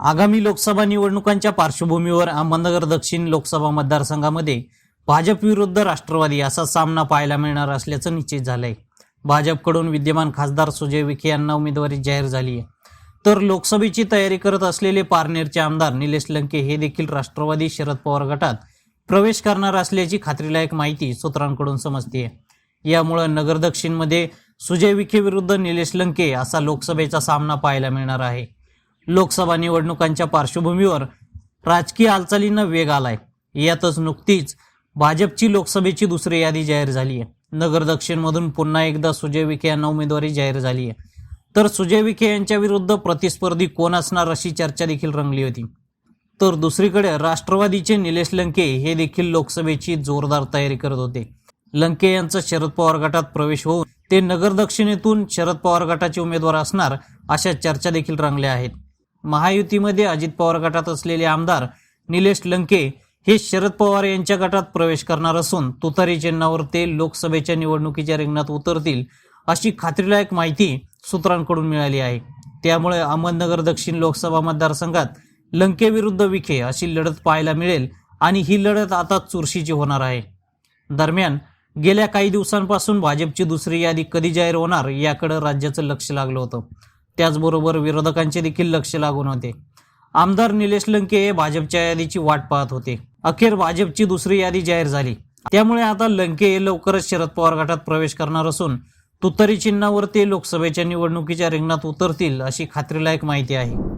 आगामी लोकसभा निवडणुकांच्या पार्श्वभूमीवर अहमदनगर दक्षिण लोकसभा मतदारसंघामध्ये भाजप विरुद्ध राष्ट्रवादी असा सामना पाहायला मिळणार असल्याचं निश्चित झालंय. भाजपकडून विद्यमान खासदार सुजय विखे यांना उमेदवारी जाहीर झाली आहे. तर लोकसभेची तयारी करत असलेले पारनेरचे आमदार निलेश लंके हे देखील राष्ट्रवादी शरद पवार गटात प्रवेश करणार असल्याची खात्रीलायक माहिती सूत्रांकडून समजते. यामुळं नगर दक्षिणमध्ये सुजय विखे विरुद्ध निलेश लंके असा लोकसभेचा सामना पाहायला मिळणार आहे. लोकसभा निवडणुकांच्या पार्श्वभूमीवर राजकीय हालचालींना वेग आलाय. यातच नुकतीच भाजपची लोकसभेची दुसरी यादी जाहीर झाली आहे नगर दक्षिणमधून पुन्हा एकदा सुजय विखे यांना उमेदवारी जाहीर झाली आहे तर सुजय विखे यांच्या विरुद्ध प्रतिस्पर्धी कोण असणार अशी चर्चा देखील रंगली होती. तर दुसरीकडे राष्ट्रवादीचे निलेश लंके हे देखील लोकसभेची जोरदार तयारी करत होते. लंके यांचा शरद पवार गटात प्रवेश होऊन ते नगर दक्षिणेतून शरद पवार गटाचे उमेदवार असणार अशा चर्चा देखील रंगल्या आहेत. महायुतीमध्ये अजित पवार गटात असलेले आमदार निलेश लंके हे शरद पवार यांच्या गटात प्रवेश करणार असून तुतारी चिन्हावर ते लोकसभेच्या निवडणुकीच्या रिंगणात उतरतील अशी खात्रीलायक माहिती सूत्रांकडून मिळाली आहे. त्यामुळे अहमदनगर दक्षिण लोकसभा मतदारसंघात लंकेविरुद्ध विखे अशी लढत पाहायला मिळेल आणि ही लढत आता चुरशीची होणार आहे. दरम्यान गेल्या काही दिवसांपासून भाजपची दुसरी यादी कधी जाहीर होणार याकडे राज्याचं लक्ष लागलं होतं. त्याचबरोबर विरोधकांचे देखील लक्ष लागून होते. आमदार निलेश लंके हे भाजपच्या यादीची वाट पाहत होते. अखेर भाजपची दुसरी यादी जाहीर झाली. त्यामुळे आता लंके हे लवकरच शरद पवार गटात प्रवेश करणार असून तुतारी चिन्हावर ते लोकसभेच्या निवडणुकीच्या रिंगणात उतरतील अशी खात्रीलायक माहिती आहे.